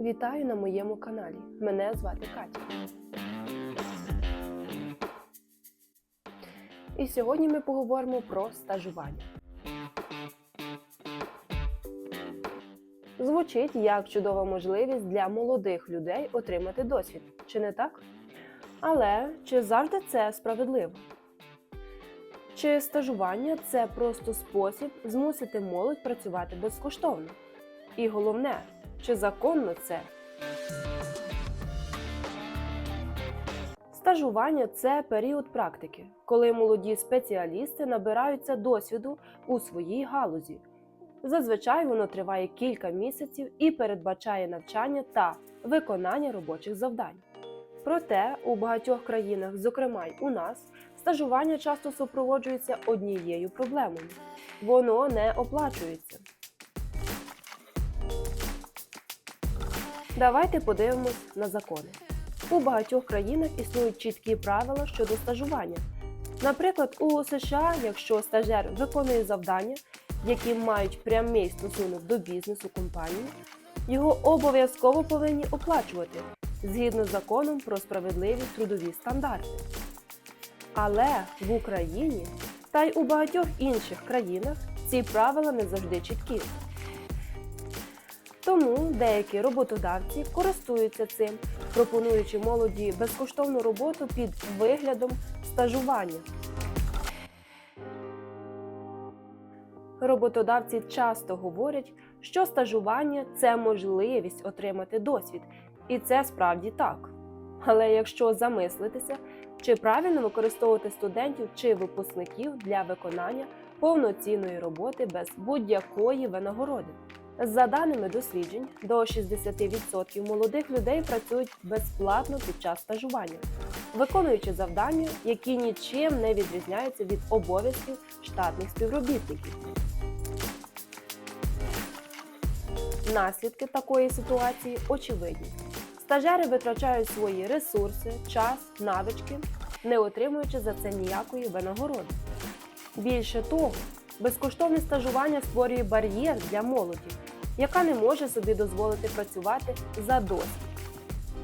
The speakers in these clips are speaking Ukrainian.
Вітаю на моєму каналі. Мене звати Катя. І сьогодні ми поговоримо про стажування. Звучить як чудова можливість для молодих людей отримати досвід, чи не так? Але чи завжди це справедливо? Чи стажування це просто спосіб змусити молодь працювати безкоштовно? І головне, чи законно це? Стажування це період практики, коли молоді спеціалісти набираються досвіду у своїй галузі. Зазвичай воно триває кілька місяців і передбачає навчання та виконання робочих завдань. Проте у багатьох країнах, зокрема й у нас, стажування часто супроводжується однією проблемою воно не оплачується. Давайте подивимось на закони. У багатьох країнах існують чіткі правила щодо стажування. Наприклад, у США, якщо стажер виконує завдання, які мають прямий стосунок до бізнесу компанії, його обов'язково повинні оплачувати згідно з законом про справедливі трудові стандарти. Але в Україні та й у багатьох інших країнах ці правила не завжди чіткі. Тому деякі роботодавці користуються цим, пропонуючи молоді безкоштовну роботу під виглядом стажування. Роботодавці часто говорять, що стажування це можливість отримати досвід, і це справді так. Але якщо замислитися, чи правильно використовувати студентів чи випускників для виконання повноцінної роботи без будь-якої винагороди? За даними досліджень, до 60% молодих людей працюють безплатно під час стажування, виконуючи завдання, які нічим не відрізняються від обов'язків штатних співробітників. Наслідки такої ситуації очевидні. Стажери витрачають свої ресурси, час, навички, не отримуючи за це ніякої винагороди. Більше того, безкоштовне стажування створює бар'єр для молоді, яка не може собі дозволити працювати за досвід.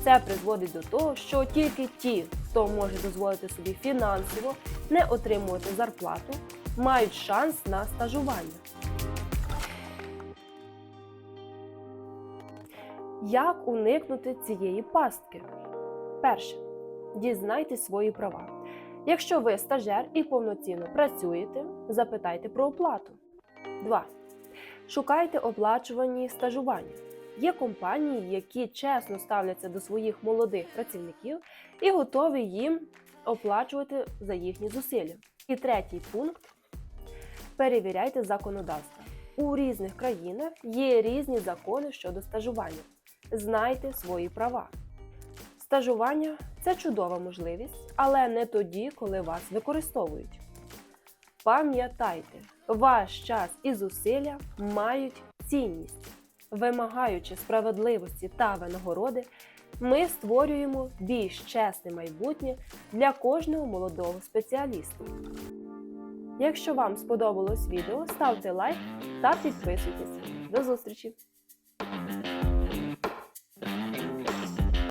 Це призводить до того, що тільки ті, хто може дозволити собі фінансово не отримувати зарплату, мають шанс на стажування. Як уникнути цієї пастки? Перше. Дізнайте свої права. Якщо ви стажер і повноцінно працюєте, запитайте про оплату. 2. Шукайте оплачувані стажування. Є компанії, які чесно ставляться до своїх молодих працівників і готові їм оплачувати за їхні зусилля. І третій пункт перевіряйте законодавство. У різних країнах є різні закони щодо стажування. Знайте свої права. Стажування це чудова можливість, але не тоді, коли вас використовують. Пам'ятайте, ваш час і зусилля мають цінність. Вимагаючи справедливості та винагороди, ми створюємо більш чесне майбутнє для кожного молодого спеціаліста. Якщо вам сподобалось відео, ставте лайк та підписуйтесь. До зустрічі!